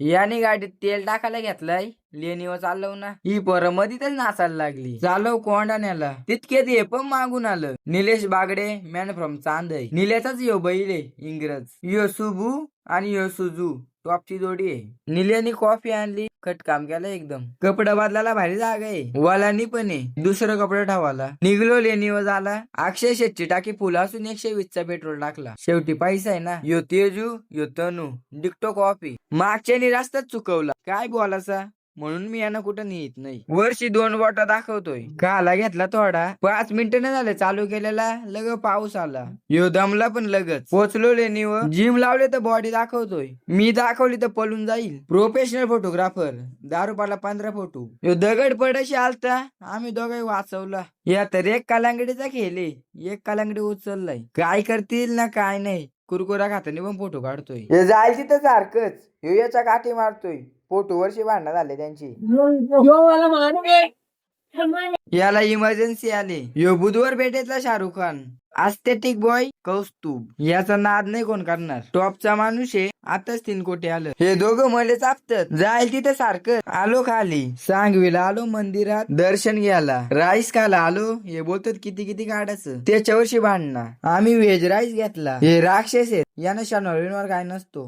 याने गाडीत तेल टाकायला घेतलाय. लेणीवर चालव ना. ही पोरं मधीतच नाचायला लागली. चालव कोंडाण्याला तितकेत हे पण मागून आलं. निलेश बागडे मॅन फ्रॉम चांदय निलेशच यो बैल इंग्रज. यो सुबू आणि यो सुजू. टॉपची जोडी आहे. निलेनी कॉफी आणली. कट काम केलं एकदम. कपडा बदलायला भारी जागा आहे. वालानी पण आहे. दुसरं कपडा ठेवाला निघलो लेणीवर झाला अक्षय शेटची टाकी फुल असून एकशे वीसचा पेट्रोल टाकला. शेवटी पैसा आहे ना. यो तेजू यो तनू. डिक्टो कॉफी. मागच्यानी रस्ताच चुकवला. काय बोलासा म्हणून मी यांना कुठं नेत नाही. वर्षी दोन बोटा दाखवतोय. काला घेतला थोडा. पाच मिनिटं नाही झाले चालू केलेला. लग पाऊस आला. यो दमला पण लगत पोचलो लेणीवर जिम लावले तर बॉडी दाखवतोय. मी दाखवली तर पळून जाईल. प्रोफेशनल फोटोग्राफर दारूपाला पंधरा फोटो यो दगड पडशी आलता. आम्ही दोघे वाचवला. या तर एक कालांगडीचा खेले एक कालांगडी उचललाय. काय करतील ना काय नाही. कुरकुरा खातानी पण फोटो काढतोय. हे जायची तर सारखंच. ह्यो याच्या काठी मारतोय. फोटो वर्षी भांडणं झाले त्यांची. याला इमर्जन्सी आली. यो बुधवार भेटेतला Shahrukh Khan. Aesthetic boy Kaustubh. याचा नाद नाही कोण करणार. टॉपचा माणूस आहे. आताच तीन कोटी आलं. हे दोघं मले चापतात. जाईल तिथे सारखं. आलो खाली. सांगवीला आलो मंदिरात. दर्शन घ्यायला. राईस खायला आलो. हे बोलतात किती किती काढायचं? त्याच्यावरशी भांडणं. आम्ही व्हेज राईस घेतला. हे राक्षस आहेत. यानं शनिवार काय नसतो.